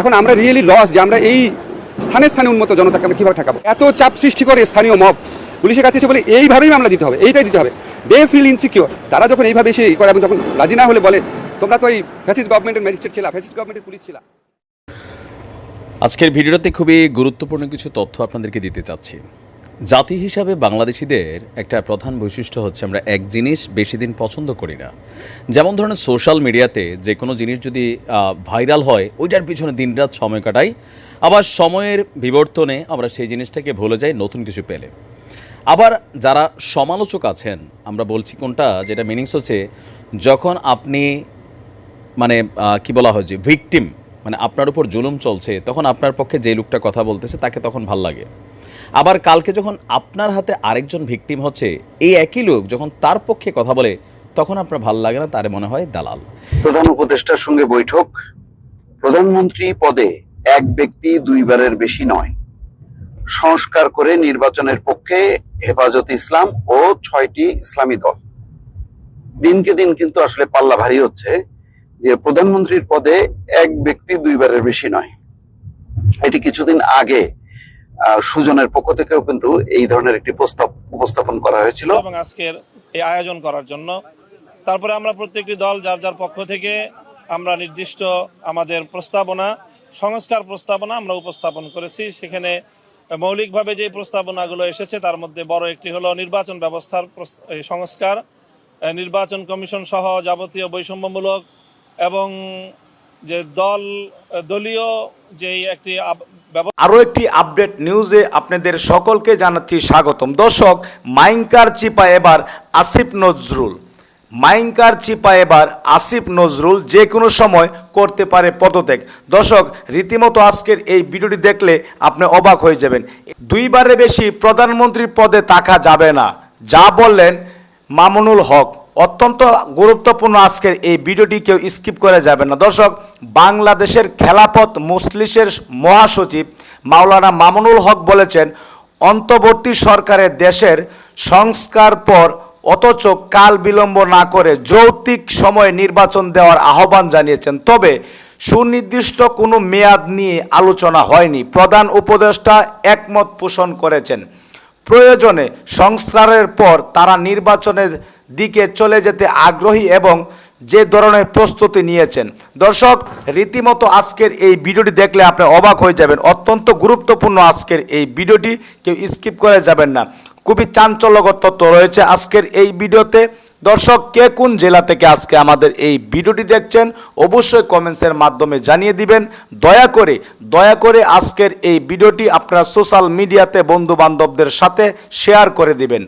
এখন আমরা really loss যে আমরা এই স্থানে স্থানে উন্মত জনতাকে আমরা কীভাবে ঠেকাবো? এত চাপ সৃষ্টি করে স্থানীয় মব পুলিশের কাছে এসে বলে, এইভাবেই মামলা দিতে হবে, এইটাই দিতে হবে। দে ফিল ইনসিকিওর তারা যখন এইভাবে এসে করে এবং যখন রাজি না হলে বলে, তোমরা তো এই ফ্যাসিস গভর্নমেন্টের ম্যাজিস্ট্রেট ছিলা ফ্যাসিস গভর্নমেন্টের পুলিশ ছিলা। আজকের ভিডিওতে খুবই গুরুত্বপূর্ণ কিছু তথ্য আপনাদেরকে দিতে চাচ্ছি। জাতি হিসাবে বাংলাদেশিদের একটা প্রধান বৈশিষ্ট্য হচ্ছে আমরা এক জিনিস বেশি দিন পছন্দ করি না। যেমন ধরনের সোশ্যাল মিডিয়াতে যে কোনো জিনিস যদি ভাইরাল হয়, ওইটার পিছনে দিনরাত সময় কাটাই। আবার সময়ের বিবর্তনে আমরা সেই জিনিসটাকে ভুলে যাই, নতুন কিছু পেলে। আবার যারা সমালোচক আছেন, আমরা বলছি কোনটা, যেটা মিনিংস হচ্ছে, যখন আপনি মানে কি বলা হয় যে ভিকটিম মানে আপনার উপর জুলুম চলছে, তখন আপনার পক্ষে যে লোকটা কথা বলতেছে তাকে তখন ভালো লাগে। আবার কালকে যখন আপনার হাতে আরেকজন ভিকটিম হচ্ছে, এই একই লোক যখন তার পক্ষে কথা বলে, তখন আপনার ভালো লাগে না, তারে মনে হয় দালাল। প্রধান উপদেষ্টার সঙ্গে বৈঠক, প্রধানমন্ত্রী পদে এক ব্যক্তি দুইবারের বেশি নয়। সংস্কার করে নির্বাচনের পক্ষে হেফাজত ইসলাম ও ছয়টি ইসলামী দল। দিনকে দিন কিন্তু আসলে পাল্লা ভারী হচ্ছে। যে প্রধানমন্ত্রীর পদে এক ব্যক্তি দুইবারের বেশি নয়। এটি কিছুদিন আগে সুজনের পক্ষ থেকেও কিন্তু এই ধরনের একটি প্রস্তাব উপস্থাপন করা হয়েছিল। এবং আজকের এই আয়োজন করার জন্য। তারপরে আমরা প্রত্যেকটি দল, যার যার পক্ষ থেকে আমরা নির্দিষ্ট আমাদের প্রস্তাবনা, সংস্কার প্রস্তাবনা আমরা উপস্থাপন করেছি। সেখানে মৌলিকভাবে যে প্রস্তাবনাগুলো এসেছে, তার মধ্যে বড় একটি হলো নির্বাচন ব্যবস্থার সংস্কার। নির্বাচন কমিশন সহ যাবতীয় বৈষম্যমূলক এবং যে দল, দলীয় যে একটি আরও একটি আপডেট নিউজে আপনাদের সকলকে জানাচ্ছি স্বাগতম। দর্শক মাইঙ্কার চিপা এবার আসিফ নজরুল। মাইঙ্কার চিপা এবার আসিফ নজরুল যে কোনো সময় করতে পারে পদত্যাগ। দর্শক, রীতিমতো আজকের এই ভিডিওটি দেখলে আপনি অবাক হয়ে যাবেন। দুইবারে বেশি প্রধানমন্ত্রীর পদে তাকা যাবে না। যা বললেন মামুনুল হক। অত্যন্ত গুরুত্বপূর্ণ আজকের এই ভিডিওটি কেউ স্কিপ করে যাবেন না। দর্শক, বাংলাদেশের খেলাপথ মুসলিসের মহাসচিব মাওলানা মামুনুল হক বলেছেন, অন্তর্বর্তী সরকারের দেশের সংস্কার পর অথচ কাল বিলম্ব না করে যৌক্তিক সময়ে নির্বাচন দেওয়ার আহ্বান জানিয়েছেন। তবে সুনির্দিষ্ট কোনো মেয়াদ নিয়ে আলোচনা হয়নি। প্রধান উপদেষ্টা একমত পোষণ করেছেন। প্রয়োজনে সংস্কারের পর তারা নির্বাচনের দিকে চলে যেতে আগ্রহী এবং যে ধরনের প্রস্তুতি নিয়েছেন। দর্শক, রীতিমতো আজকের এই ভিডিওটি দেখলে আপনি অবাক হয়ে যাবেন। অত্যন্ত গুরুত্বপূর্ণ আজকের এই ভিডিওটি। কেউ স্কিপ করে যাবেন না। খুবই চাঞ্চল্যকর তথ্য রয়েছে আজকের এই ভিডিওতে। দর্শক, কে কোন জেলা থেকে আজকে আমাদের এই ভিডিওটি দেখছেন, অবশ্যই কমেন্টসের মাধ্যমে জানিয়ে দিবেন। দয়া করে দয়া করে আজকের এই ভিডিওটি আপনারা সোশ্যাল মিডিয়াতে বন্ধু বান্ধবদের সাথে শেয়ার করে দিবেন।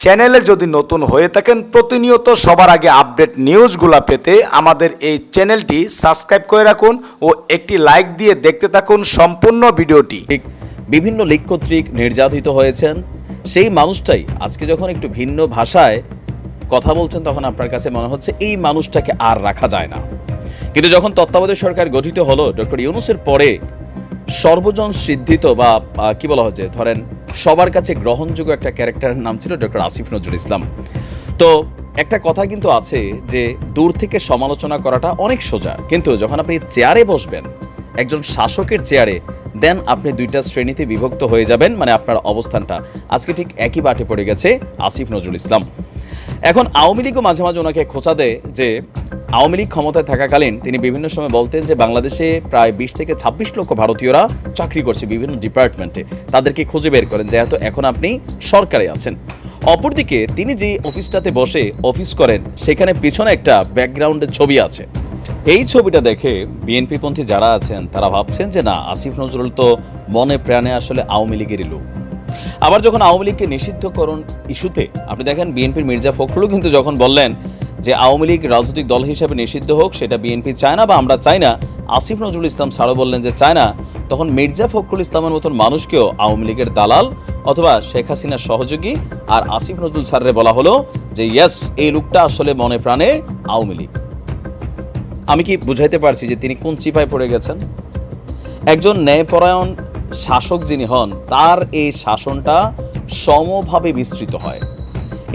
চ্যানেলে যদি নতুন হয়ে থাকেন, প্রতিনিয়ত সবার আগে আপডেট নিউজগুলো পেতে আমাদের এই চ্যানেলটি সাবস্ক্রাইব করে রাখুন ও একটি লাইক দিয়ে দেখতে থাকুন সম্পূর্ণ ভিডিওটি। বিভিন্ন লীগ কর্তৃক নির্যাতিত হয়েছেন। সেই মানুষটাই আজকে যখন একটু ভিন্ন ভাষায় কথা বলছেন, তখন আপনার কাছে মনে হচ্ছে এই মানুষটাকে আর রাখা যায় না। কিন্তু যখন তত্ত্বাবধায়ক সরকার গঠিত হলো, ডক্টর ইউনুসের পরে সর্বজন সিদ্ধিত বা কি বলা হচ্ছে, ধরেন সবার কাছে গ্রহণযোগ্য একটা ক্যারেক্টারের নাম ছিল ডক্টর আসিফ নজরুল ইসলাম। তো একটা কথা কিন্তু আছে যে দূর থেকে সমালোচনা করাটা অনেক সোজা। কিন্তু যখন আপনি চেয়ারে বসবেন, একজন শাসকের চেয়ারে, দেন আপনি দুইটা শ্রেণীতে বিভক্ত হয়ে যাবেন মানে আপনার অবস্থানটা। আজকে ঠিক একই বাটে পড়ে গেছে আসিফ নজরুল ইসলাম। এখন আওয়ামী লীগও মাঝে মাঝে ওনাকে খোঁচা দেয় যে আওয়ামী লীগ ক্ষমতায় থাকাকালীন তিনি বিভিন্ন সময় বলতেন যে বাংলাদেশে প্রায় বিশ থেকে ছাব্বিশ লক্ষ ভারতীয়রা চাকরি করছে বিভিন্ন ডিপার্টমেন্টে। তাদেরকে খুঁজে বের করেন, যেহেতু এখন আপনি সরকারে আছেন। অপরদিকে তিনি যে অফিসটাতে বসে অফিস করেন, সেখানে পিছনে একটা ব্যাকগ্রাউন্ডের ছবি আছে। এই ছবিটা দেখে বিএনপি পন্থী যারা আছেন, তারা ভাবছেন যে না, আসিফ নজরুল তো মনে প্রাণে আসলে আওয়ামী লীগেরই লোক। আবার যখন আওয়ামী লীগকে নিষিদ্ধকরণ ইস্যুতে, আপনি দেখেন বিএনপির মির্জা ফখরুলও কিন্তু যখন বললেন যে আওয়ামী লীগ রাজনৈতিক দল হিসেবে নিষিদ্ধ হোক, সেটা বিএনপি চায় না বা আমরা চাই না। আসিফ নজরুল ইসলাম ছাড়ও বললেন যে চায় না। তখন মির্জা ফখরুল ইসলামের মতন মানুষকেও আওয়ামী লীগের দালাল অথবা শেখ হাসিনার সহযোগী আর আসিফ নজরুল স্যারের বলা হলো যে, ইয়েস, এই লোকটা আসলে মনে প্রাণে আওয়ামী লীগ। আমি কি বুঝাইতে পারছি যে তিনি কোন চিপায় পড়ে গেছেন? একজন ন্যায়পরায়ণ শাসক যিনি হন, তার এই শাসনটা সমভাবে বিস্তৃত হয়।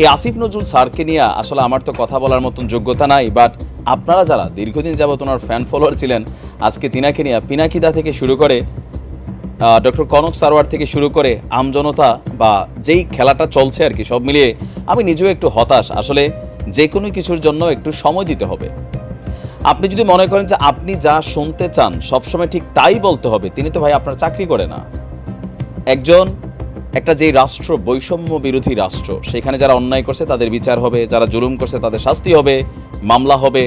এই আসিফ নজরুল স্যারকে নিয়ে আসলে আমার তো কথা বলার মতন যোগ্যতা নাই বাট আপনারা যারা দীর্ঘদিন যাবত ওনার ফ্যান ফলোয়ার ছিলেন, আজকে তিনাকে নিয়ে পিনাকিদা থেকে শুরু করে ডক্টর কনক সারোয়ার থেকে শুরু করে আমজনতা বা যেই খেলাটা চলছে আর কি, সব মিলিয়ে আমি নিজেও একটু হতাশ। আসলে যে কোনো কিছুর জন্য একটু সময় দিতে হবে। আপনি যদি মনে করেন যে আপনি যা শুনতে চান, সবসময় ঠিক তাই বলতে হবে, তিনি তো ভাই আপনার চাকরি করে না। একজন একটা যেই রাষ্ট্র, বৈষম্য বিরোধী রাষ্ট্র, সেখানে যারা অন্যায় করছে তাদের বিচার হবে, যারা জুলুম করছে তাদের শাস্তি হবে, মামলা হবে।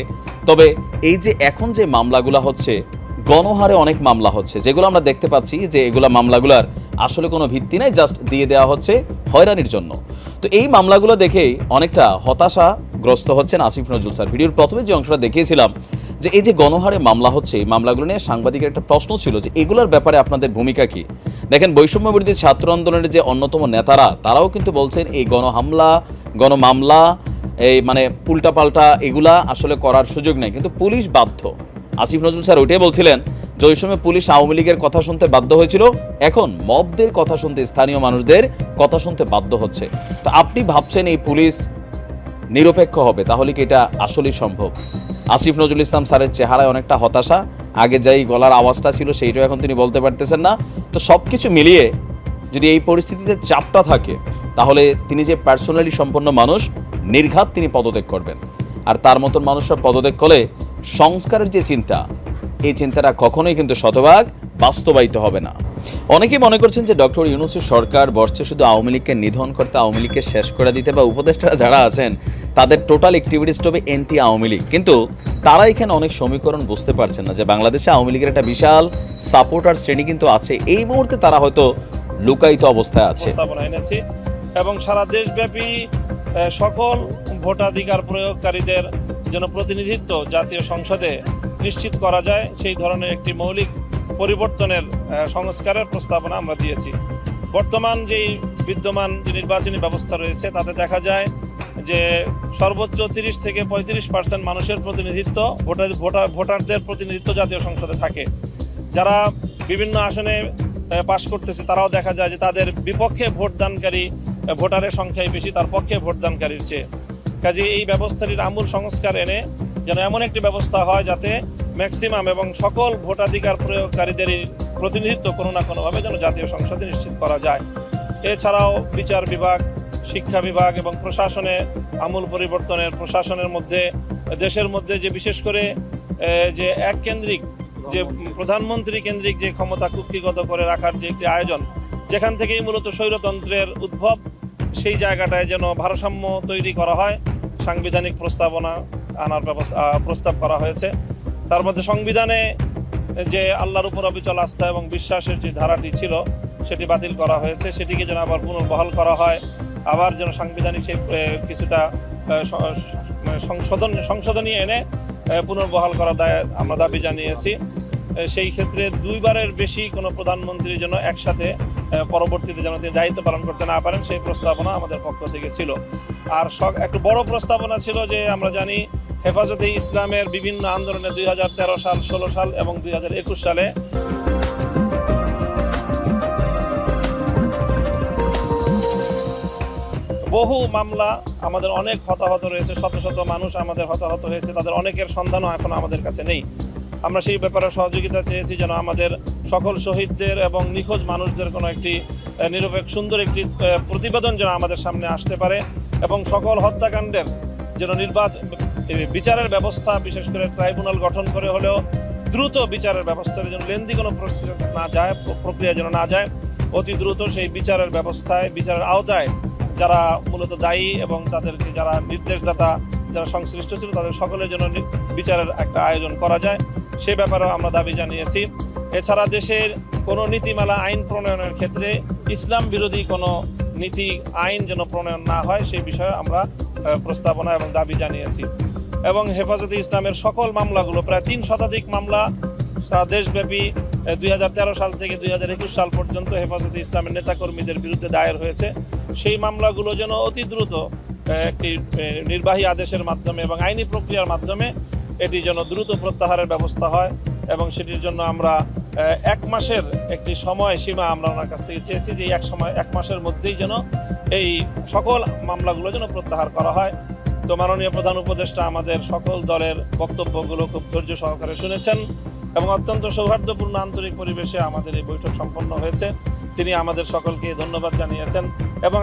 তবে এই যে এখন যে মামলাগুলো হচ্ছে, গণহারে অনেক মামলা হচ্ছে, যেগুলো আমরা দেখতে পাচ্ছি যে এগুলা মামলাগুলার আসলে কোনো ভিত্তি নাই, জাস্ট দিয়ে দেওয়া হচ্ছে হয়রানির জন্য। তো এই মামলাগুলো দেখেই অনেকটা হতাশাগ্রস্ত হচ্ছেন আসিফ নজরুল স্যার। ভিডিওর প্রথমে যে অংশটা দেখিয়েছিলাম, যে এই যে গণহারে মামলা হচ্ছে, এই মামলাগুলো নিয়ে সাংবাদিকের একটা প্রশ্ন ছিল যে এগুলোর ব্যাপারে আপনাদের ভূমিকা কি? দেখেন বৈষম্য বিরোধী ছাত্র আন্দোলনের যে অন্যতম নেতারা, তারাও কিন্তু বলছেন এই গণহামলা গণমামলা এই মানে উল্টাপাল্টা এগুলা আসলে করার সুযোগ নেই। কিন্তু পুলিশ বাধ্য। আসিফ নজরুল স্যার ওইটাই বলছিলেন যে ওই সময় পুলিশ আওয়ামী লীগের কথা শুনতে বাধ্য হয়েছিল, এখন মবদের কথা শুনতে স্থানীয় মানুষদের কথা শুনতে বাধ্য হচ্ছে। তো আপনি ভাবছেন এই পুলিশ নিরপেক্ষ হবে, তাহলে কি এটা আসলেই সম্ভব? আসিফ নজরুল ইসলাম স্যারের চেহারায় অনেকটা হতাশা আগে যেই গলার আওয়াজটা ছিল সেইটাও এখন তিনি বলতে পারতেছেন না। তো সব কিছু মিলিয়ে যদি এই পরিস্থিতিতে চাপটা থাকে, তাহলে তিনি যে পার্সোনালি সম্পন্ন মানুষ, নির্ঘাত তিনি পদত্যাগ করবেন। আর তার মতন মানুষরা পদত্যাগ করলে সংস্কারের যে চিন্তা, এই চিন্তাটা কখনোই কিন্তু শতভাগ বাস্তবায়িত হবে না। অনেকেই মনে করছেন যে ডক্টর ইউনুসের সরকার বর্ষে শুধু আওয়ামী লীগকে নিধন করতে আওয়ামী লীগকে শেষ করে দিতে বা উপদেষ্টারা যারা আছেন, তাদের টোটাল অ্যাক্টিভিটিস হবে এন্টি আওয়ামী লীগ। কিন্তু তারা এখানে অনেক সমীকরণ বুঝতে পারছেন না যে বাংলাদেশে আওয়ামী লীগের একটা বিশাল সাপোর্টার শ্রেণি কিন্তু আছে। এই মুহূর্তে তারা হয়তো লুকায়িত অবস্থায় আছে। এবং সারা দেশব্যাপী সকল ভোটাধিকার প্রয়োগকারীদের যেন প্রতিনিধিত্ব জাতীয় সংসদে নিশ্চিত করা যায়। সেই ধরনের একটি মৌলিক পরিবর্তনের সংস্কারের প্রস্তাবনা আমরা দিয়েছি। বর্তমান যেই বিদ্যমান যে নির্বাচনী ব্যবস্থা রয়েছে, তাতে দেখা যায় যে সর্বোচ্চ তিরিশ থেকে পঁয়ত্রিশ পার্সেন্ট মানুষের প্রতিনিধিত্ব, ভোটার ভোটার, ভোটারদের প্রতিনিধিত্ব জাতীয় সংসদে থাকে। যারা বিভিন্ন আসনে পাশ করতেছে, তারাও দেখা যায় যে তাদের বিপক্ষে ভোটদানকারী ভোটারের সংখ্যাই বেশি, তার পক্ষে ভোটদানকারীর চেয়ে। কাজে এই ব্যবস্থাটির আমূল সংস্কার এনে যেন এমন একটি ব্যবস্থা হয় যাতে ম্যাক্সিমাম এবং সকল ভোটাধিকার প্রয়োগকারীদেরই প্রতিনিধিত্ব কোনো না কোনোভাবে যেন জাতীয় সংসদে নিশ্চিত করা যায়। এছাড়াও বিচার বিভাগ শিক্ষা বিভাগ এবং প্রশাসনে আমূল পরিবর্তনের, প্রশাসনের মধ্যে, দেশের মধ্যে যে বিশেষ করে যে এক কেন্দ্রিক, যে প্রধানমন্ত্রী কেন্দ্রিক যে ক্ষমতা কুক্ষিগত করে রাখার যে একটি আয়োজন, যেখান থেকেই মূলত স্বৈরতন্ত্রের উদ্ভব, সেই জায়গাটায় যেন ভারসাম্য তৈরি করা হয়, সাংবিধানিক প্রস্তাবনা আনার ব্যবস্থা, প্রস্তাব করা হয়েছে। তার মধ্যে সংবিধানে যে আল্লাহর উপর অবিচল আস্থা এবং বিশ্বাসের যে ধারাটি ছিল, সেটি বাতিল করা হয়েছে। সেটিকে যেন আবার পুনর্বহাল করা হয়। আবার যেন সাংবিধানিক সেই কিছুটা মানে সংশোধন, সংশোধনী এনে পুনর্বহাল করার দায় আমরা দাবি জানিয়েছি। সেই ক্ষেত্রে দুইবারের বেশি কোনো প্রধানমন্ত্রী যেন একসাথে পরবর্তীতে যেন তিনি দায়িত্ব পালন করতে না পারেন, সেই প্রস্তাবনা আমাদের পক্ষ থেকে ছিল। আর সব, একটু বড় প্রস্তাবনা ছিল যে আমরা জানি, হেফাজতে ইসলামের বিভিন্ন আন্দোলনে দুই হাজার তেরো সাল, ষোলো সাল এবং দুই হাজার একুশ সালে বহু মামলা আমাদের অনেক হতাহত রয়েছে, শত শত মানুষ আমাদের হতাহত হয়েছে, তাদের অনেকের সন্ধানও এখন আমাদের কাছে নেই। আমরা সেই ব্যাপারে সহযোগিতা চেয়েছি যেন আমাদের সকল শহীদদের এবং নিখোঁজ মানুষদের কোনো একটি নিরপেক্ষ, সুন্দর একটি প্রতিবেদন যেন আমাদের সামনে আসতে পারে এবং সকল হত্যাকাণ্ডের যেন নির্বাচন বিচারের ব্যবস্থা, বিশেষ করে ট্রাইব্যুনাল গঠন করে হলেও দ্রুত বিচারের ব্যবস্থা যেন লেন্দি কোনো প্রসেস না যায়, প্রক্রিয়া যেন না যায়, অতি দ্রুত সেই বিচারের ব্যবস্থায়, বিচারের আওতায় যারা মূলত দায়ী এবং তাদেরকে যারা নির্দেশদাতা, যারা সংশ্লিষ্ট ছিল, তাদের সকলের জন্য বিচারের একটা আয়োজন করা যায়। সে ব্যাপারেও আমরা দাবি জানিয়েছি। এছাড়া দেশের কোনো নীতিমালা, আইন প্রণয়নের ক্ষেত্রে ইসলাম বিরোধী কোনো নীতি, আইন যেন প্রণয়ন না হয়, সেই বিষয়ে আমরা প্রস্তাবনা এবং দাবি জানিয়েছি। এবং হেফাজতে ইসলামের সকল মামলাগুলো, প্রায় তিন শতাধিক মামলা দেশব্যাপী দুই হাজার তেরো সাল থেকে দুই হাজার একুশ সাল পর্যন্ত হেফাজতে ইসলামের নেতাকর্মীদের বিরুদ্ধে দায়ের হয়েছে। সেই মামলাগুলো যেন অতি দ্রুত একটি নির্বাহী আদেশের মাধ্যমে এবং আইনি প্রক্রিয়ার মাধ্যমে এটি যেন দ্রুত প্রত্যাহারের ব্যবস্থা হয় এবং সেটির জন্য আমরা এক মাসের একটি সময় সীমা আমরা ওনার কাছ থেকে চেয়েছি যে এক সময়, এক মাসের মধ্যেই যেন এই সকল মামলাগুলো যেন প্রত্যাহার করা হয়। তো মাননীয় প্রধান উপদেষ্টা, আমাদের সকল দলের বক্তব্যগুলো খুব ধৈর্য সহকারে শুনেছেন এবং অত্যন্ত সৌহার্দ্যপূর্ণ আন্তরিক পরিবেশে আমাদের এই বৈঠক সম্পন্ন হয়েছে। তিনি আমাদের সকলকে ধন্যবাদ জানিয়েছেন এবং